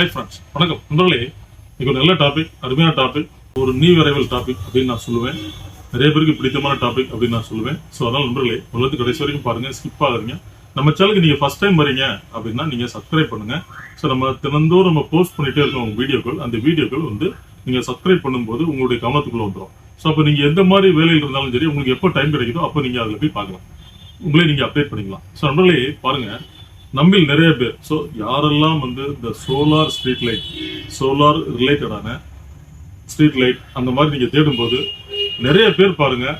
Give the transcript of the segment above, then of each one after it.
Hi friends வணக்கம். நண்பர்களே இன்னைக்கு ஒரு நல்ல டாபிக் அருமையான டாபிக் ஒரு நியூ அரைவல் டாபிக் அப்படின்னு நான் சொல்லுவேன். நிறைய பேருக்கு பிடித்தமான டாபிக் அப்படின்னு நான் சொல்லுவேன். ஸோ அதனால நண்பர்களே உங்களுக்கு கடைசி வரைக்கும் பாருங்க ஸ்கிப் ஆகுறீங்க நம்ம சேனலுக்கு நீங்க ஃபர்ஸ்ட் டைம் வரீங்க அப்படின்னா நீங்க சப்ஸ்கிரைப் பண்ணுங்க. ஸோ நம்ம தினந்தோறும் நம்ம போஸ்ட் பண்ணிட்டே இருக்கோம் உங்க வீடியோக்கள் அந்த வீடியோக்கள் வந்து நீங்க சப்ஸ்கிரைப் பண்ணும்போது உங்களுடைய கவனத்துக்குள்ள வந்துடும் ஸோ அப்போ நீங்க எந்த மாதிரி வேலையில் இருந்தாலும் சரி உங்களுக்கு எப்போ டைம் கிடைக்குதோ அப்போ நீங்க அதில் போய் பார்க்கலாம். உங்களே நீங்க அப்டேட் பண்ணிக்கலாம். ஸோ நண்பர்களே பாருங்க. நம்மில் நிறைய பேர். ஸோ யாரெல்லாம் வந்து இந்த சோலார் ஸ்ட்ரீட் லைட் சோலார் ரிலேட்டடான ஸ்ட்ரீட் லைட் அந்த மாதிரி நீங்கள் தேடும்போது நிறைய பேர் பாருங்கள்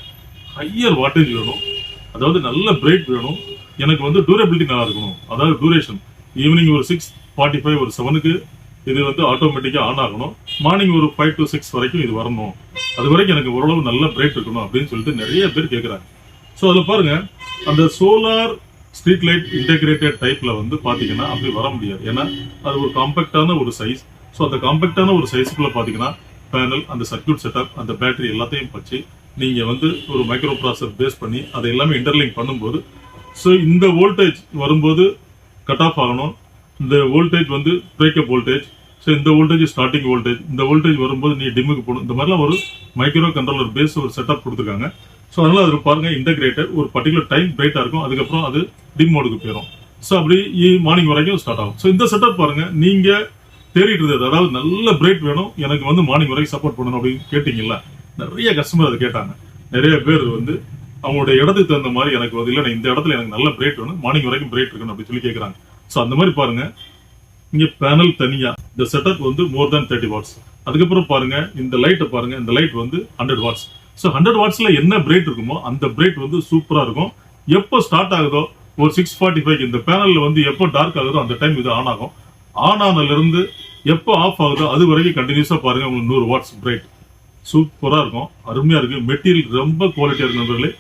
ஹையர் வாட்டேஜ் வேணும். அதாவது நல்ல பிரைட் வேணும். எனக்கு வந்து டூரபிலிட்டி நல்லா இருக்கணும். அதாவது டூரேஷன் ஈவினிங் ஒரு சிக்ஸ் ஃபார்ட்டி ஃபைவ் ஒரு செவனுக்கு இது வந்து ஆட்டோமேட்டிக்காக ஆன் ஆகணும். மார்னிங் ஒரு ஃபைவ் டு சிக்ஸ் வரைக்கும் இது வரணும். அது வரைக்கும் எனக்கு ஓரளவு நல்ல பிரைட் இருக்கணும் அப்படின்னு சொல்லிட்டு நிறைய பேர் கேட்குறாங்க ஸோ அதில் பாருங்கள் அந்த சோலார் ஸ்ட்ரீட் லைட் இன்டெகிரேட்டட் டைப்பில் வந்து பார்த்தீங்கன்னா அப்படி வர முடியாது. ஏன்னா அது ஒரு காம்பேக்டான ஒரு சைஸ் ஸோ அந்த காம்பேக்டான ஒரு சைஸுக்குள்ளே பார்த்தீங்கன்னா பேனல் அந்த சர்க்யூட் செட்டப் அந்த பேட்டரி எல்லாத்தையும் வச்சு நீங்கள் வந்து ஒரு மைக்ரோ ப்ராசர் பேஸ் பண்ணி அதை எல்லாமே இன்டர்லிங்க் பண்ணும்போது ஸோ இந்த வோல்டேஜ் வரும்போது கட் ஆஃப் ஆகணும். இந்த வோல்டேஜ் வந்து பிரேக்கப் வோல்டேஜ் ஸோ இந்த வோல்டேஜ் ஸ்டார்டிங் வோல்டேஜ் இந்த வோல்டேஜ் வரும்போது நீ டிம்முக்கு போகணும். இந்த மாதிரிலாம் ஒரு மைக்ரோ கண்ட்ரோலர் பேஸ் ஒரு செட்டப் கொடுத்துருக்காங்க. ஸோ அதனால அதில் பாருங்க இன்டகிரேட்டட் ஒரு பர்டிகுலர் டைம் பிரைட்டாக இருக்கும். அதுக்கப்புறம் அது டிம் மோடுக்கு போயிடும் ஸோ அப்படி மார்னிங் வரைக்கும் ஸ்டார்ட் ஆகும். ஸோ இந்த செட்டப் பாருங்க நீங்க தேடிட்டு இருந்தது அதாவது நல்ல பிரைட் வேணும். எனக்கு வந்து மார்னிங் வரைக்கும் சப்போர்ட் பண்ணணும் அப்படின்னு கேட்டீங்கல்ல? நிறைய கஸ்டமர் அதை கேட்டாங்க. நிறைய பேர் வந்து அவங்களுடைய இடத்துக்கு தகுந்த மாதிரி எனக்கு வந்து இல்லை இந்த இடத்துல எனக்கு நல்ல பிரேட் வேணும். மார்னிங் வரைக்கும் பிரேட் இருக்கணும் அப்படின்னு சொல்லி கேட்குறாங்க ஸோ அந்த மாதிரி பாருங்க இங்க பேனல் தனியா இந்த செட்டப் வந்து மோர் தேன் தேர்ட்டி வாட்ஸ் அதுக்கப்புறம் பாருங்க இந்த லைட்டை பாருங்க இந்த லைட் வந்து ஹண்ட்ரட் வாட்ஸ் ஸோ ஹண்ட்ரட் வாட்ஸில் என்ன பிரேட் இருக்குமோ அந்த பிரேட் வந்து சூப்பராக இருக்கும். எப்போ ஸ்டார்ட் ஆகுதோ ஒரு சிக்ஸ் ஃபார்ட்டி ஃபைவ் இந்த பேனலில் வந்து எப்போ டார்க் ஆகுதோ அந்த டைம் இது ஆன் ஆகும். ஆன் ஆனதுலேருந்து எப்போ ஆஃப் ஆகுதோ அது வரைக்கும் கண்டினியூஸாக பாருங்கள் உங்களுக்கு நூறு வாட்ஸ் பிரைட் சூப்பராக இருக்கும். அருமையாக இருக்குது மெட்டீரியல் ரொம்ப குவாலிட்டியாக இருக்கு நண்பர்களே.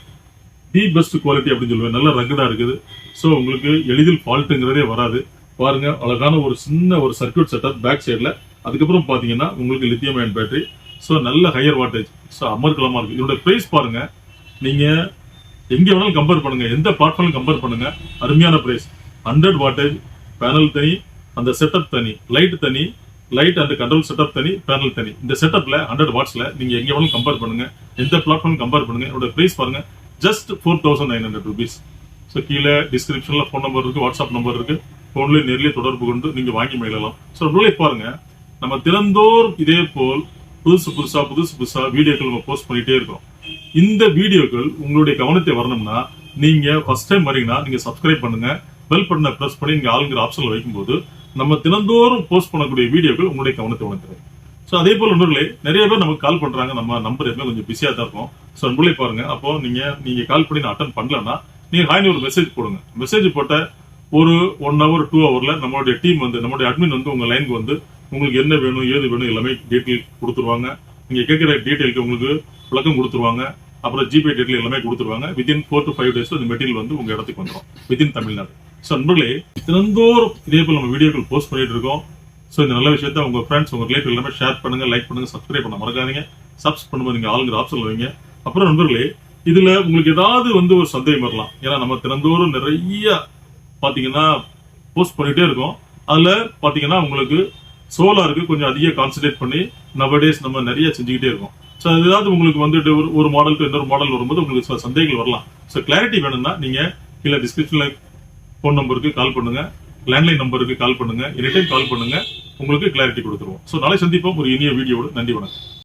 தி பெஸ்ட் குவாலிட்டி அப்படின்னு சொல்லுவேன். நல்ல ரகுதாக இருக்குது. ஸோ உங்களுக்கு எளிதில் ஃபால்ட்டுங்கிறதே வராது. பாருங்கள் அழகான ஒரு சின்ன ஒரு சர்க்கியூட் செட்டப் பேக் சைடில் அதுக்கப்புறம் பார்த்தீங்கன்னா உங்களுக்கு லித்தியம் அயன் பேட்டரி ஸோ நல்ல ஹையர் வாட்டேஜ் ஸோ அமர்கலமாக இருக்குது இதோட ப்ரைஸ் பாருங்கள் நீங்கள் எங்கே வேணாலும் கம்பேர் பண்ணுங்கள் எந்த பிளாட்ஃபார்ம் கம்பேர் பண்ணுங்கள் அருமையான ப்ரைஸ் ஹண்ட்ரட் வாட்டேஜ் பேனல் தனி அந்த செட்டப் தனி. லைட் தனி லைட் அண்ட் கண்ட்ரோல் செட்டப் தனி பேனல் தனி. இந்த செட்டப்பில் ஹண்ட்ரட் வாட்ஸில் நீங்கள் எங்கே வேணாலும் கம்பேர் பண்ணுங்கள் எந்த பிளாட்ஃபார்ம் கம்பேர் பண்ணுங்க. என்னோட ப்ரைஸ் பாருங்கள் just four thousand nine hundred rupees so கீழே டிஸ்கிரிப்ஷனில் ஃபோன் நம்பர் இருக்குது வாட்ஸ்அப் நம்பர் இருக்கு. ஃபோன்லேயே நேர்லயே தொடர்பு கொண்டு நீங்கள் வாங்கி மயிலலாம் ஸோ நம்மளே பாருங்கள் நம்ம தினந்தோறும் இதே போல் புதுசு புதுசா புதுசு புதுசா வீடியோக்கள் நம்ம போஸ்ட் பண்ணிட்டே இருக்கோம். இந்த வீடியோக்கள் உங்களுடைய கவனத்தை வரணும்னா நீங்க ஃபர்ஸ்ட் டைம் வரீங்கன்னா நீங்க சப்ஸ்கிரைப் பண்ணுங்க. பெல் பட்டனை பிரஸ் பண்ணி நீங்க ஆளுங்கிற ஆப்ஷன்ல வைக்கும்போது நம்ம தினந்தோறும் போஸ்ட் பண்ணக்கூடிய வீடியோக்கள் உங்களுடைய கவனத்தை உணர்த்துறேன் ஸோ அதே போல நண்பர்களே நிறைய பேர் நமக்கு கால் பண்றாங்க. நம்ம நம்பர் எப்பவுமே கொஞ்சம் பிஸியா தான் இருக்கும். ஸோ நண்பர்களே பாருங்க. அப்போ நீங்க நீங்க கால் பண்ணி நான் அட்டன் பண்ணலன்னா நீங்க ஹாய்னு ஒரு மெசேஜ் போடுங்க. மெசேஜ் போட்ட ஒரு ஒன் ஹவர் டூ ஹவர்ல நம்மளுடைய டீம் வந்து நம்மளுடைய அட்மின் வந்து உங்க லைனுக்கு வந்து உங்களுக்கு என்ன வேணும் ஏது வேணும் எல்லாமே டீட்டெயில் கொடுத்துருவாங்க. நீங்கள் கேட்குற டீட்டெயிலுக்கு உங்களுக்கு விளக்கம் கொடுத்துருவாங்க. அப்புறம் ஜிபே டீட்டெயில் எல்லாமே கொடுத்துருவாங்க. வித்தின் ஃபோர் டு ஃபைவ் டேஸில் இந்த மெட்டீரியல் வந்து உங்கள் இடத்துக்கு வந்துடும் வித்தின் தமிழ்நாடு. ஸோ நண்பர்களே தினந்தோறும் இதே போல் நம்ம வீடியோக்கள் போஸ்ட் பண்ணிட்டு இருக்கோம். ஸோ இந்த நல்ல விஷயத்த உங்கள் ஃப்ரெண்ட்ஸ் உங்கள் ரிலேட்டிவ் எல்லாமே ஷேர் பண்ணுங்க லைக் பண்ணுங்க சப்ஸ்கிரைப் பண்ண மறக்காதீங்க. சப்ஸ் பண்ணும்போது நீங்கள் ஆளுங்கிற ஆப்ஷன் வைங்க. அப்புறம் நண்பர்களே இதில் உங்களுக்கு ஏதாவது வந்து ஒரு சந்தேகம் வரலாம். ஏன்னா நம்ம தினந்தோறும் நிறைய பார்த்தீங்கன்னா போஸ்ட் பண்ணிகிட்டே இருக்கோம். அதில் பார்த்தீங்கன்னா உங்களுக்கு சோலாருக்கு கொஞ்சம் அதிக கான்சென்ட்ரேட் பண்ணி நவடேஸ் நம்ம நிறைய செஞ்சுக்கிட்டே இருக்கோம். ஸோ ஏதாவது உங்களுக்கு வந்துட்டு ஒரு ஒரு மாடலுக்கு இன்னொரு மாடல் வரும்போது உங்களுக்கு சில சந்தேகங்கள் வரலாம். ஸோ கிளாரிட்டி வேணும்னா நீங்கள் கீழே டிஸ்கிரிப்ஷனில் ஃபோன் நம்பருக்கு கால் பண்ணுங்க லேண்ட்லைன் நம்பருக்கு கால் பண்ணுங்க எனி டைம் கால் பண்ணுங்க உங்களுக்கு கிளாரிட்டி கொடுத்துருவோம். ஸோ நாளை சந்திப்போம். ஒரு இனிய வீடியோவோட நன்றி வணக்கம்.